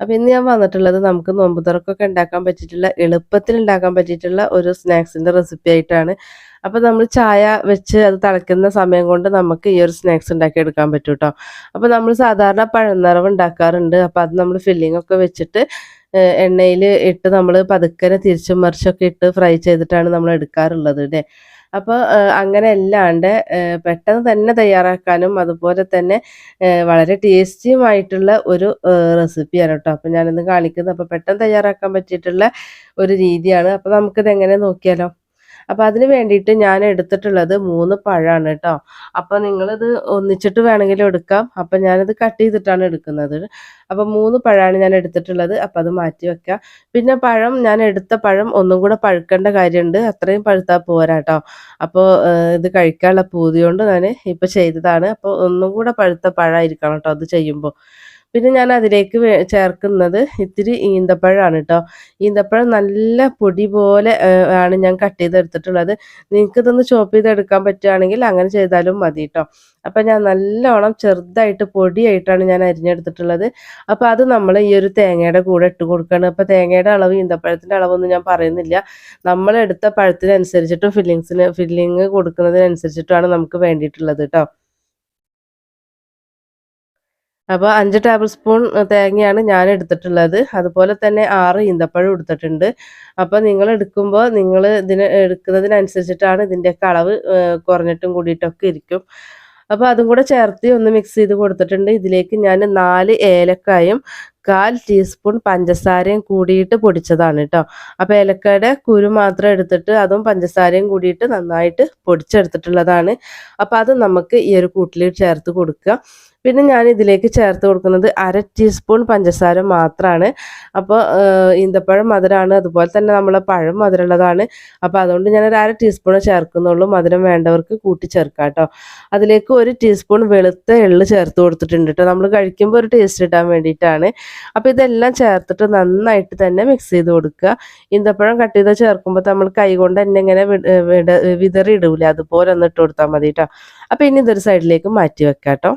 അപ്പോൾ ഇന്ന് ഞാൻ വന്നിട്ടുള്ളത് നമുക്ക് നോമ്പ് തുറക്കൊക്കെ ഉണ്ടാക്കാൻ പറ്റിയിട്ടുള്ള എളുപ്പത്തിൽ ഉണ്ടാക്കാൻ പറ്റിയിട്ടുള്ള ഒരു സ്നാക്സിന്റെ റെസിപ്പി ആയിട്ടാണ്. അപ്പോൾ നമ്മൾ ചായ വെച്ച് അത് തിളയ്ക്കുന്ന സമയം കൊണ്ട് നമുക്ക് ഈ ഒരു സ്നാക്സ് ഉണ്ടാക്കി എടുക്കാൻ പറ്റും കേട്ടോ അപ്പോൾ നമ്മൾ സാധാരണ പഴനിറവ് ഉണ്ടാക്കാറുണ്ട്. അപ്പോൾ അത് നമ്മൾ ഫില്ലിംഗ് ഒക്കെ വെച്ചിട്ട് എണ്ണയിൽ ഇട്ട് നമ്മൾ പതുക്കനെ തിരിച്ചും മറിച്ചൊക്കെ ഇട്ട് ഫ്രൈ ചെയ്തിട്ടാണ് നമ്മൾ എടുക്കാറുള്ളത് അല്ലേ അപ്പോൾ അങ്ങനെ അല്ലാണ്ട് പെട്ടെന്ന് തന്നെ തയ്യാറാക്കാനും അതുപോലെ തന്നെ വളരെ ടേസ്റ്റിയുമായിട്ടുള്ള ഒരു റെസിപ്പിയാണ് കേട്ടോ. അപ്പോൾ ഞാനിന്ന് കാണിക്കുന്നത്. അപ്പോൾ പെട്ടെന്ന് തയ്യാറാക്കാൻ പറ്റിയിട്ടുള്ള ഒരു രീതിയാണ്. അപ്പോൾ നമുക്കിത് എങ്ങനെ നോക്കിയാലോ? അപ്പോൾ അതിന് വേണ്ടിയിട്ട് ഞാൻ എടുത്തിട്ടുള്ളത് മൂന്ന് പഴമാണ് കേട്ടോ അപ്പോൾ നിങ്ങളിത് ഒന്നിച്ചിട്ട് വേണമെങ്കിലും എടുക്കാം. അപ്പോൾ ഞാനിത് കട്ട് ചെയ്തിട്ടാണ് എടുക്കുന്നത്. അപ്പോൾ മൂന്ന് പഴമാണ് ഞാൻ എടുത്തിട്ടുള്ളത്. അപ്പോൾ അത് മാറ്റി വെക്കാം. പിന്നെ പഴം ഞാൻ എടുത്ത പഴം ഒന്നും കൂടെ പഴുക്കേണ്ട കാര്യമുണ്ട് അത്രയും പഴുത്താൽ പോരാ കേട്ടോ അപ്പോൾ ഇത് കഴിക്കാനുള്ള പൂതി കൊണ്ട് ഞാൻ ഇപ്പോൾ ചെയ്തതാണ്. അപ്പോൾ ഒന്നും കൂടെ പഴുത്ത പഴമായിരിക്കണം കേട്ടോ അത് ചെയ്യുമ്പോൾ പിന്നെ ഞാൻ അതിലേക്ക് ചേർക്കുന്നത് ഇത്തിരി ഈന്തപ്പഴമാണ് കേട്ടോ ഈന്തപ്പഴം നല്ല പൊടി പോലെ ആണ് ഞാൻ കട്ട് ചെയ്തെടുത്തിട്ടുള്ളത്. നിങ്ങൾക്ക് ഇതൊന്ന് ചോപ്പ് ചെയ്തെടുക്കാൻ പറ്റുകയാണെങ്കിൽ അങ്ങനെ ചെയ്താലും മതി കേട്ടോ അപ്പം ഞാൻ നല്ലോണം ചെറുതായിട്ട് പൊടിയായിട്ടാണ് ഞാൻ അരിഞ്ഞെടുത്തിട്ടുള്ളത്. അപ്പോൾ അത് നമ്മൾ ഈ ഒരു തേങ്ങയുടെ കൂടെ ഇട്ട് കൊടുക്കുകയാണ് അപ്പോൾ തേങ്ങയുടെ അളവ് ഈന്തപ്പഴത്തിന്റെ അളവൊന്നും ഞാൻ പറയുന്നില്ല. നമ്മളെടുത്ത പഴത്തിനനുസരിച്ചിട്ടും ഫില്ലിങ്സിന് ഫില്ലിങ് കൊടുക്കുന്നതിനനുസരിച്ചിട്ടുമാണ് നമുക്ക് വേണ്ടിയിട്ടുള്ളത് കേട്ടോ അപ്പോൾ അഞ്ച് ടേബിൾ സ്പൂൺ തേങ്ങയാണ് ഞാൻ എടുത്തിട്ടുള്ളത്. അതുപോലെ തന്നെ ആറ് ഈന്തപ്പഴം എടുത്തിട്ടുണ്ട്. അപ്പോൾ നിങ്ങൾ എടുക്കുമ്പോൾ നിങ്ങൾ ഇതിന് എടുക്കുന്നതിനനുസരിച്ചിട്ടാണ് ഇതിന്റെയൊക്കെ അളവ് കുറഞ്ഞിട്ടും കൂടിയിട്ടൊക്കെ ഇരിക്കും. അപ്പോൾ അതും കൂടെ ചേർത്ത് ഒന്ന് മിക്സ് ചെയ്ത് കൊടുത്തിട്ടുണ്ട്. ഇതിലേക്ക് ഞാൻ നാല് ഏലക്കായും കാൽ ടീസ്പൂൺ പഞ്ചസാരയും കൂടിയിട്ട് പൊടിച്ചതാണ് കേട്ടോ അപ്പോൾ ഏലക്കയുടെ കുരു മാത്രം എടുത്തിട്ട് അതും പഞ്ചസാരയും കൂടിയിട്ട് നന്നായിട്ട് പൊടിച്ചെടുത്തിട്ടുള്ളതാണ്. അപ്പോൾ അത് നമുക്ക് ഈ ഒരു കൂട്ടിൽ ചേർത്ത് കൊടുക്കുക. പിന്നെ ഞാൻ ഇതിലേക്ക് ചേർത്ത് കൊടുക്കുന്നത് അര ടീസ്പൂൺ പഞ്ചസാര മാത്രമാണ് അപ്പോൾ ഈന്തപ്പഴം മധുരമാണ് അതുപോലെ തന്നെ നമ്മളെ പഴം മധുരമുള്ളതാണ്. അപ്പോൾ അതുകൊണ്ട് ഞാൻ ഒരു അര ടീസ്പൂൺ ചേർക്കുന്നുള്ളൂ. മധുരം വേണ്ടവർക്ക് കൂട്ടി ചേർക്കാം കേട്ടോ അതിലേക്ക് ഒരു ടീസ്പൂൺ വെളുത്ത എള്ള് ചേർത്ത് കൊടുത്തിട്ടുണ്ട് കേട്ടോ നമ്മൾ കഴിക്കുമ്പോൾ ഒരു ടേസ്റ്റ് കിട്ടാൻ വേണ്ടിയിട്ടാണ്. അപ്പോൾ ഇതെല്ലാം ചേർത്തിട്ട് നന്നായിട്ട് തന്നെ മിക്സ് ചെയ്ത് കൊടുക്കുക. ഈന്തപ്പഴം കട്ട് ചെയ്ത് ചേർക്കുമ്പോൾ നമ്മൾ കൈ കൊണ്ട് തന്നെ ഇങ്ങനെ വിതറി ഇടൂല? അതുപോലെ ഒന്ന് ഇട്ട് കൊടുത്താൽ മതി കേട്ടോ അപ്പോൾ ഇനി ഇതൊരു സൈഡിലേക്ക് മാറ്റി വെക്കാം കേട്ടോ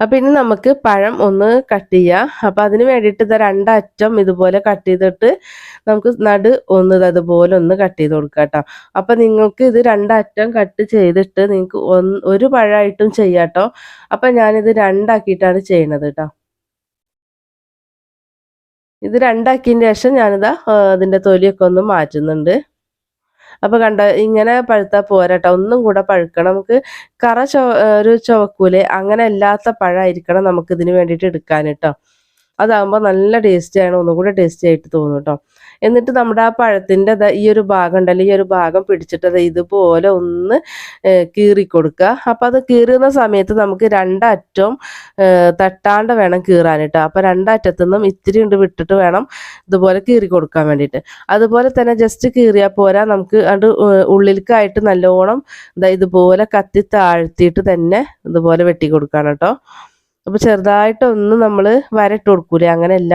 അപ്പം ഇനി നമുക്ക് പഴം ഒന്ന് കട്ട് ചെയ്യാം. അപ്പം അതിന് വേണ്ടിയിട്ട് രണ്ടറ്റം ഇതുപോലെ കട്ട് ചെയ്തിട്ട് നമുക്ക് നടു ഒന്ന് അതുപോലെ ഒന്ന് കട്ട് ചെയ്ത് കൊടുക്കാം കേട്ടോ. അപ്പം നിങ്ങൾക്ക് ഇത് രണ്ടറ്റം കട്ട് ചെയ്തിട്ട് നിങ്ങൾക്ക് ഒരു പഴമായിട്ടും ചെയ്യാം കേട്ടോ. അപ്പം ഞാനിത് രണ്ടാക്കിയിട്ടാണ് ചെയ്യണത് കേട്ടോ. ഇത് രണ്ടാക്കിയതിന് ശേഷം ഞാനിതാ അതിന്റെ തൊലിയൊക്കെ ഒന്ന് മാറ്റുന്നുണ്ട്. അപ്പോൾ കണ്ട ഇങ്ങനെ പഴുത്താൽ പോരാട്ടോ. ഒന്നും കൂടെ പഴുക്കണം. നമുക്ക് കറ ചൊ ഒരു ചുവക്കൂലെ അങ്ങനെ അല്ലാത്ത പഴമായിരിക്കണം നമുക്ക് ഇതിന് വേണ്ടിയിട്ട് എടുക്കാൻ കേട്ടോ അതാകുമ്പോൾ നല്ല ടേസ്റ്റിയാണ് ഒന്നും കൂടെ ടേസ്റ്റി ആയിട്ട് തോന്നും കേട്ടോ എന്നിട്ട് നമ്മുടെ ആ പഴത്തിന്റെ ഈ ഒരു ഭാഗം ഉണ്ടല്ലോ ഈ ഒരു ഭാഗം പിടിച്ചിട്ട് ഇതുപോലെ ഒന്ന് കീറി കൊടുക്കുക അപ്പം അത് കീറുന്ന സമയത്ത് നമുക്ക് രണ്ടറ്റവും തട്ടാണ്ട് വേണം കീറാൻ കേട്ടോ അപ്പം രണ്ടറ്റത്തു നിന്നും ഇത്തിരി ഉണ്ട് വിട്ടിട്ട് വേണം ഇതുപോലെ കീറി കൊടുക്കാൻ വേണ്ടിയിട്ട്. അതുപോലെ തന്നെ ജസ്റ്റ് കീറിയാൽ പോരാ. നമുക്ക് അത് ഉള്ളിലേക്കായിട്ട് നല്ലോണം ഇതുപോലെ കത്തി താഴ്ത്തിയിട്ട് തന്നെ ഇതുപോലെ വെട്ടി കൊടുക്കണം കേട്ടോ അപ്പോൾ ചെറുതായിട്ടൊന്ന് നമ്മൾ വരട്ട് കൊടുക്കൂലേ? അങ്ങനെയല്ല.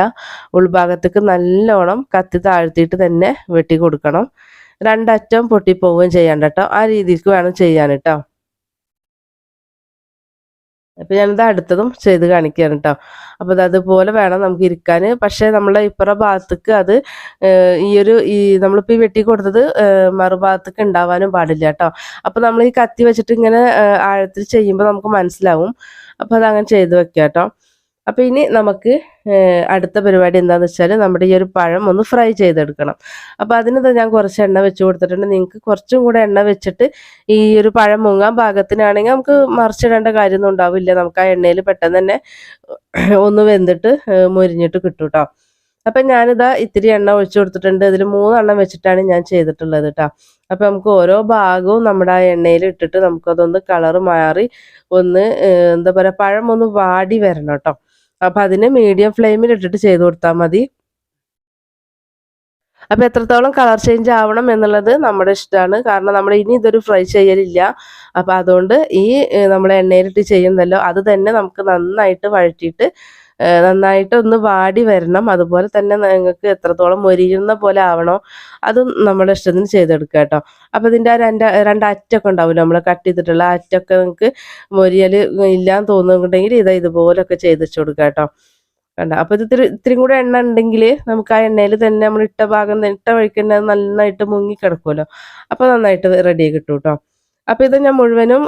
ഉൾഭാഗത്തേക്ക് നല്ലോണം കത്തി താഴ്ത്തിയിട്ട് തന്നെ വെട്ടി കൊടുക്കണം. രണ്ടറ്റം പൊട്ടിപ്പോവുകയും ചെയ്യണ്ട കേട്ടോ ആ രീതിക്ക് വേണം ചെയ്യാൻ കേട്ടോ അപ്പം ഞാനിത് അടുത്തതും ചെയ്ത് കാണിക്കുകയാണ് കേട്ടോ അപ്പോൾ അതുപോലെ വേണം നമുക്ക് ഇരിക്കാൻ പക്ഷേ നമ്മളെ ഇപ്പുറ ഭാഗത്തേക്ക് അത് ഈ ഒരു ഈ നമ്മളിപ്പോൾ ഈ വെട്ടി കൊടുത്തത് മറുഭാഗത്തേക്ക് ഉണ്ടാവാനും പാടില്ല കേട്ടോ അപ്പോൾ നമ്മൾ ഈ കത്തി വെച്ചിട്ട് ഇങ്ങനെ ആഴത്തിൽ ചെയ്യുമ്പോൾ നമുക്ക് മനസ്സിലാവും. അപ്പോൾ അതങ്ങനെ ചെയ്ത് വെക്കാം കേട്ടോ അപ്പോൾ ഇനി നമുക്ക് അടുത്ത പരിപാടി എന്താണെന്ന് വെച്ചാൽ നമ്മുടെ ഈ ഒരു പഴം ഒന്ന് ഫ്രൈ ചെയ്തെടുക്കണം. അപ്പോൾ അതിന് ഞാൻ കുറച്ച് എണ്ണ വെച്ച് കൊടുത്തിട്ടുണ്ട്. നിങ്ങൾക്ക് കുറച്ചും കൂടെ എണ്ണ വെച്ചിട്ട് ഈ ഒരു പഴം മുങ്ങാൻ പാകത്തിനാണെങ്കിൽ നമുക്ക് മറിച്ചിടേണ്ട കാര്യമൊന്നും ഉണ്ടാവില്ല. നമുക്ക് ആ എണ്ണയിൽ പെട്ടെന്ന് തന്നെ ഒന്ന് വെന്തിട്ട് മുരിഞ്ഞിട്ട് കിട്ടും കേട്ടോ അപ്പം ഞാനിതാ ഇത്തിരി എണ്ണ ഒഴിച്ചു കൊടുത്തിട്ടുണ്ട്. ഇതിൽ മൂന്നെണ്ണം വെച്ചിട്ടാണ് ഞാൻ ചെയ്തിട്ടുള്ളത് കേട്ടോ അപ്പം നമുക്ക് ഓരോ ഭാഗവും നമ്മുടെ ആ എണ്ണയിൽ ഇട്ടിട്ട് നമുക്കതൊന്ന് കളർ മാറി ഒന്ന് എന്താ പറയാ പഴം ഒന്ന് വാടി വരണം കേട്ടോ അപ്പം അതിന് മീഡിയം ഫ്ലെയിമിൽ ഇട്ടിട്ട് ചെയ്ത് കൊടുത്താൽ മതി. അപ്പോൾ എത്രത്തോളം കളർ ചേഞ്ച് ആവണം എന്നുള്ളത് നമ്മുടെ ഇഷ്ടമാണ് കാരണം നമ്മൾ ഇനി ഇതൊരു ഫ്രൈ ചെയ്യലില്ല. അപ്പോൾ അതുകൊണ്ട് ഈ നമ്മൾ എണ്ണയിലിട്ട് ചെയ്യുന്നല്ലോ അത് തന്നെ നമുക്ക് നന്നായിട്ട് വഴറ്റിയിട്ട് നന്നായിട്ട് ഒന്ന് വാടി വരണം. അതുപോലെ തന്നെ നിങ്ങൾക്ക് എത്രത്തോളം മൊരിയുന്ന പോലെ ആവണോ അതും നമ്മുടെ ഇഷ്ടത്തിന് ചെയ്തെടുക്കുക കേട്ടോ. അപ്പോൾ ഇതിന്റെ ആ രണ്ട് രണ്ട് അറ്റൊക്കെ ഉണ്ടാവില്ല നമ്മൾ കട്ട് ചെയ്തിട്ടുള്ള അറ്റൊക്കെ നിങ്ങൾക്ക് മൊരിയൽ ഇല്ലാന്ന് തോന്നുന്നുണ്ടെങ്കിൽ ഇത് ഇതുപോലൊക്കെ ചെയ്ത് വെച്ച് കൊടുക്കുക കേട്ടോ. കണ്ട? അപ്പോൾ ഇത് ഇത്തിരി കൂടെ എണ്ണ ഉണ്ടെങ്കിൽ നമുക്ക് ആ എണ്ണയിൽ തന്നെ നമ്മൾ ഇട്ട ഭാഗം ഇട്ട വഴിക്ക് തന്നെ നന്നായിട്ട് മുങ്ങി കിടക്കുമല്ലോ. അപ്പോൾ നന്നായിട്ട് റെഡി കിട്ടും കേട്ടോ. അപ്പോൾ ഇത് ഞാൻ മുഴുവനും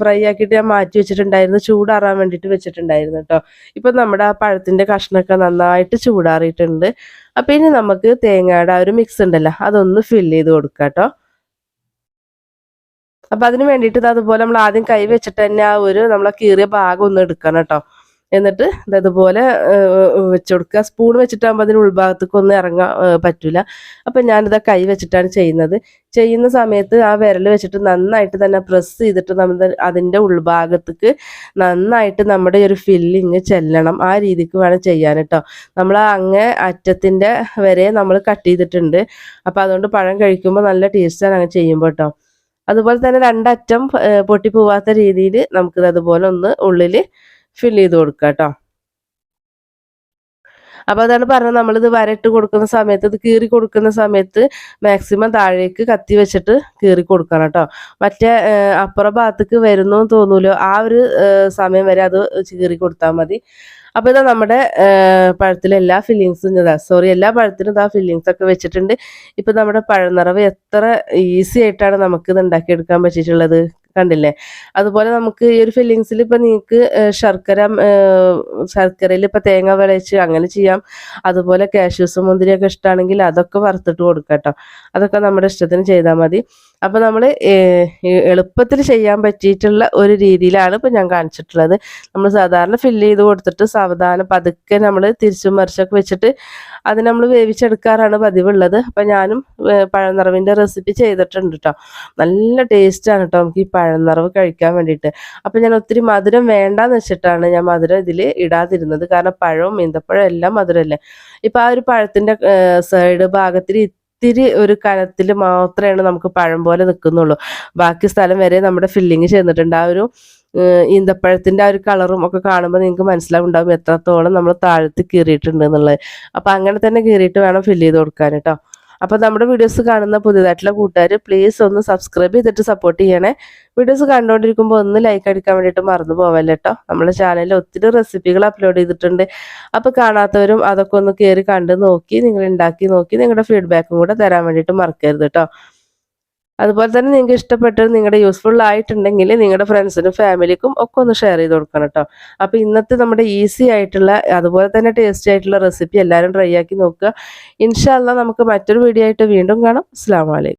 ഫ്രൈ ആക്കിയിട്ട് ഞാൻ മാറ്റി വെച്ചിട്ടുണ്ടായിരുന്നു. ചൂടാറാൻ വേണ്ടിയിട്ട് വെച്ചിട്ടുണ്ടായിരുന്നു കേട്ടോ ഇപ്പം നമ്മുടെ ആ പഴത്തിന്റെ കഷ്ണമൊക്കെ നന്നായിട്ട് ചൂടാറിയിട്ടുണ്ട്. അപ്പോൾ ഇനി നമുക്ക് തേങ്ങയുടെ ആ ഒരു മിക്സ് ഉണ്ടല്ലോ അതൊന്ന് ഫില്ല് ചെയ്ത് കൊടുക്കാം കേട്ടോ അപ്പം അതിന് വേണ്ടിയിട്ട് അതുപോലെ നമ്മൾ ആദ്യം കൈ വെച്ചിട്ട് തന്നെ ആ ഒരു നമ്മളെ കീറിയ ഭാഗം ഒന്ന് എടുക്കണം കേട്ടോ എന്നിട്ട് ഇത് അതുപോലെ വെച്ച് കൊടുക്കുക. സ്പൂൺ വെച്ചിട്ടാകുമ്പോൾ അതിന് ഉൾഭാഗത്തേക്ക് ഒന്നും ഇറങ്ങാൻ പറ്റില്ല പറ്റൂല. അപ്പം ഞാനിത് കൈ വെച്ചിട്ടാണ് ചെയ്യുന്നത്. ചെയ്യുന്ന സമയത്ത് ആ വിരൽ വെച്ചിട്ട് നന്നായിട്ട് തന്നെ പ്രസ് ചെയ്തിട്ട് നമ്മൾ അതിന്റെ ഉൾഭാഗത്തേക്ക് നന്നായിട്ട് നമ്മുടെ ഒരു ഫില്ലിങ് ചെല്ലണം. ആ രീതിക്ക് വേണം ചെയ്യാൻ കേട്ടോ. നമ്മൾ അങ്ങേ അറ്റത്തിന്റെ വരെ നമ്മൾ കട്ട് ചെയ്തിട്ടുണ്ട്. അപ്പോൾ അതുകൊണ്ട് പഴം കഴിക്കുമ്പോൾ നല്ല ടേസ്റ്റാണ് അങ്ങനെ ചെയ്യുമ്പോൾ കേട്ടോ. അതുപോലെ തന്നെ രണ്ടറ്റം പൊട്ടിപ്പോവാത്ത പൊട്ടി പോവാത്ത രീതിയിൽ നമുക്കിത് അതുപോലെ ഒന്ന് ഉള്ളിൽ ഫില്ല് ചെയ്ത് കൊടുക്കുക കേട്ടോ അപ്പോൾ അതാണ് പറഞ്ഞത്. നമ്മളിത് വരട്ട് കൊടുക്കുന്ന സമയത്ത് ഇത് കീറി കൊടുക്കുന്ന സമയത്ത് മാക്സിമം താഴേക്ക് കത്തി വെച്ചിട്ട് കീറി കൊടുക്കണം കേട്ടോ മറ്റേ അപ്പുറ ഭാഗത്തേക്ക് വരുന്നു തോന്നൂലോ? ആ ഒരു സമയം വരെ അത് കീറി കൊടുത്താൽ മതി. അപ്പോൾ ഇതാ നമ്മുടെ പഴത്തിലെ എല്ലാ ഫില്ലിങ്സും ഇതാ. സോറി എല്ലാ പഴത്തിനും ഇതാ ഫില്ലിങ്സ് ഒക്കെ വെച്ചിട്ടുണ്ട്. ഇപ്പൊ നമ്മുടെ പഴനിറവ് എത്ര ഈസി ആയിട്ടാണ് നമുക്ക് ഇത് ഉണ്ടാക്കിയെടുക്കാൻ പറ്റിയിട്ടുള്ളത്. കണ്ടില്ലേ? അതുപോലെ നമുക്ക് ഈ ഒരു ഫില്ലിങ്സിൽ ഇപ്പൊ നിങ്ങൾക്ക് ശർക്കര ശർക്കരയിൽ ഇപ്പൊ തേങ്ങ വിളയിച്ച് അങ്ങനെ ചെയ്യാം. അതുപോലെ കാഷ്യൂസും മുന്തിരിയൊക്കെ ഇഷ്ടമാണെങ്കിൽ അതൊക്കെ വറുത്തിട്ട് കൊടുക്കാം കേട്ടോ. അതൊക്കെ നമ്മുടെ ഇഷ്ടത്തിന് ചെയ്താൽ മതി. അപ്പോൾ നമ്മൾ എളുപ്പത്തിൽ ചെയ്യാൻ പറ്റിയിട്ടുള്ള ഒരു രീതിയിലാണ് ഇപ്പൊ ഞാൻ കാണിച്ചിട്ടുള്ളത്. നമ്മൾ സാധാരണ ഫില്ല് ചെയ്ത് കൊടുത്തിട്ട് സാവധാനം പതുക്കെ നമ്മൾ തിരിച്ചും മറിച്ചൊക്കെ വെച്ചിട്ട് അത് നമ്മൾ വേവിച്ചെടുക്കാറാണ് പതിവുള്ളത്. അപ്പം ഞാനും പഴനിറവിന്റെ റെസിപ്പി ചെയ്തിട്ടുണ്ട് കേട്ടോ നല്ല ടേസ്റ്റാണ് കേട്ടോ നമുക്ക് ഈ പഴനിറവ് കഴിക്കാൻ വേണ്ടിയിട്ട്. അപ്പം ഞാൻ ഒത്തിരി മധുരം വേണ്ടാന്ന് വെച്ചിട്ടാണ് ഞാൻ മധുരം ഇതിൽ ഇടാതിരുന്നത്. കാരണം പഴവും ഈന്തപ്പഴം എല്ലാം മധുരമല്ലേ ഇപ്പം ആ ഒരു പഴത്തിന്റെ സൈഡ് ഭാഗത്തിൽ ഇത്തിരി ഒരു കലത്തിൽ മാത്രമാണ് നമുക്ക് പഴം പോലെ നിൽക്കുന്നുള്ളൂ. ബാക്കി സ്ഥലം വരെ നമ്മുടെ ഫില്ലിങ് ചെന്നിട്ടുണ്ട്. ആ ഒരു ഈന്തപ്പഴത്തിന്റെ ആ ഒരു കളറും ഒക്കെ കാണുമ്പോൾ നിങ്ങൾക്ക് മനസ്സിലാവുണ്ടാവും എത്രത്തോളം നമ്മൾ താഴത്ത് കീറിയിട്ടുണ്ട് എന്നുള്ളത്. അപ്പം അങ്ങനെ തന്നെ കീറിയിട്ട് വേണം ഫില്ല് ചെയ്ത് കൊടുക്കാൻ കേട്ടോ. അപ്പോൾ നമ്മുടെ വീഡിയോസ് കാണുന്ന പുതിയതായിട്ടുള്ള കൂട്ടുകാർ പ്ലീസ് ഒന്ന് സബ്സ്ക്രൈബ് ചെയ്തിട്ട് സപ്പോർട്ട് ചെയ്യണേ. വീഡിയോസ് കണ്ടുകൊണ്ടിരിക്കുമ്പോൾ ഒന്ന് ലൈക്ക് അടിക്കാൻ വേണ്ടിയിട്ട് മറന്നു പോവല്ലേ കേട്ടോ നമ്മുടെ ചാനലിൽ ഒത്തിരി റെസിപ്പികൾ അപ്ലോഡ് ചെയ്തിട്ടുണ്ട്. അപ്പോൾ കാണാത്തവരും അതൊക്കെ ഒന്ന് കയറി കണ്ട് നോക്കി നിങ്ങൾ ഉണ്ടാക്കി നോക്കി നിങ്ങളുടെ ഫീഡ്ബാക്കും കൂടെ തരാൻ വേണ്ടിയിട്ട് മറക്കരുത് കേട്ടോ അതുപോലെ തന്നെ നിങ്ങൾക്ക് ഇഷ്ടപ്പെട്ട് നിങ്ങളുടെ യൂസ്ഫുൾ ആയിട്ടുണ്ടെങ്കിൽ നിങ്ങളുടെ ഫ്രണ്ട്സിനും ഫാമിലിക്കും ഒക്കെ ഒന്ന് ഷെയർ ചെയ്ത് കൊടുക്കണം കേട്ടോ. അപ്പോൾ ഇന്നത്തെ നമ്മുടെ ഈസി ആയിട്ടുള്ള അതുപോലെ തന്നെ ടേസ്റ്റി ആയിട്ടുള്ള റെസിപ്പി എല്ലാവരും ട്രൈ ആക്കി നോക്കുക. ഇൻഷാല്ല നമുക്ക് മറ്റൊരു വീഡിയോ ആയിട്ട് വീണ്ടും കാണാം. അസ്സാം വലൈക്കും